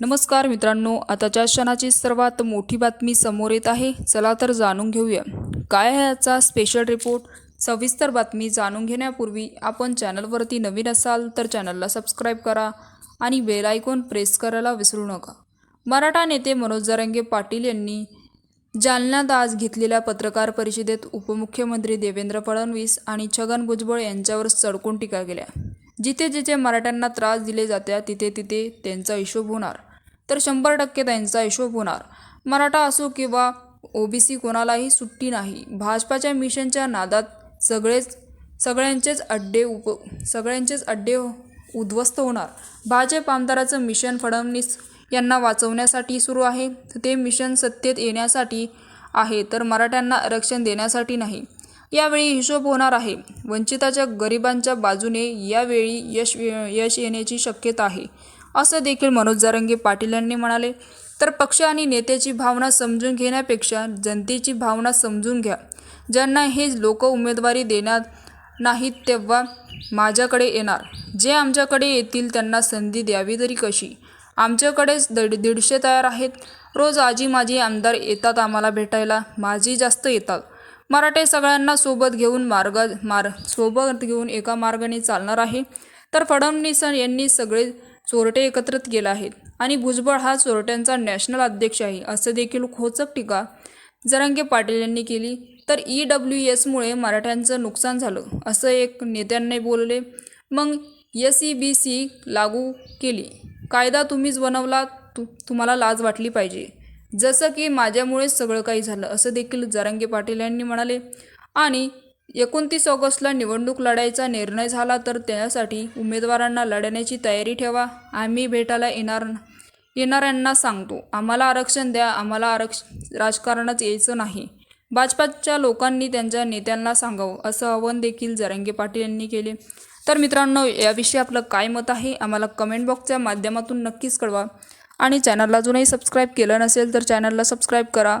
नमस्कार मित्रांनो आताच्या क्षणाची सर्वात मोठी बातमी समोर येत आहे. चला तर जाणून घेऊया. काय आहे याचा स्पेशल रिपोर्ट सविस्तर बातमी जाणून घेण्यापूर्वी आपण चॅनलवरती नवीन असाल तर चॅनलला सबस्क्राईब करा आणि बेल आयकॉन प्रेस करायला विसरू नका. मराठा नेते मनोज जरांगे पाटील यांनी जालन्यात आज घेतलेल्या पत्रकार परिषदेत उपमुख्यमंत्री देवेंद्र फडणवीस आणि छगन भुजबळ यांच्यावर सडकून टीका केल्या. जिथे जिथे मराठ्यांना त्रास दिले जात्या तिथे तिथे त्यांचा हिशोब होणार. तर शंभर टक्के त्यांचा हिशोब होणार. मराठा असो किंवा ओबीसी कोणालाही सुट्टी नाही. भाजपाच्या मिशनच्या नादात सगळेच सगळ्यांचेच अड्डे उप सगळ्यांचेच अड्डे उद्ध्वस्त होणार. भाजप आमदाराचं मिशन फडणवीस यांना वाचवण्यासाठी सुरू आहे. ते मिशन सत्तेत येण्यासाठी आहे तर मराठ्यांना आरक्षण देण्यासाठी नाही. यावेळी हिशोब होणार आहे. वंचिताच्या गरिबांच्या बाजूने यावेळी यश यश येण्याची शक्यता आहे. असं देखील मनोज जारंगे पाटील यांनी म्हणाले तर पक्ष आणि नेत्याची भावना समजून घेण्यापेक्षा जनतेची भावना समजून घ्या. ज्यांना हे लोक उमेदवारी देणार नाहीत तेव्हा माझ्याकडे येणार. जे आमच्याकडे येतील त्यांना संधी द्यावी तरी कशी? आमच्याकडेच दीड दीडशे तयार आहेत. रोज आजी माझी आमदार येतात आम्हाला भेटायला. माझी जास्त येतात. मराठे सगळ्यांना सोबत घेऊन मार्ग मार सोबत घेऊन एका मार्गाने चालणार आहे. तर फडणवीस यांनी सगळे चोरटे एकत्रित केला आहेत आणि भुजबळ हा चोरट्यांचा नॅशनल अध्यक्ष आहे असं देखील खोचक टीका जरांगे पाटील यांनी केली. तर ई डब्ल्यू एसमुळे मराठ्यांचं नुकसान झालं असं एक नेत्यांनी बोलले. मग एस ई बी सी लागू केली. कायदा तुम्हीच बनवला तु तुम्हाला लाज वाटली पाहिजे. जसं की माझ्यामुळेच सगळं काही झालं असं देखील जरांगे पाटील यांनी म्हणाले. आणि एकोणतीस ऑगस्टला निवडणूक लढायचा निर्णय झाला तर त्यासाठी उमेदवारांना लढण्याची तयारी ठेवा. आम्ही भेटायला येणार येणाऱ्यांना सांगतो. आम्हाला आरक्षण द्या आम्हाला आरक्ष राजकारणात यायचं नाही. भाजपाच्या लोकांनी त्यांच्या नेत्यांना सांगावं असं आवाहन देखील जरांगे पाटील यांनी केले. तर मित्रांनो याविषयी आपलं काय मत आहे आम्हाला कमेंट बॉक्सच्या माध्यमातून नक्कीच कळवा. आणि चॅनलला अजूनही सबस्क्राईब केलं नसेल तर चॅनलला सबस्क्राईब करा.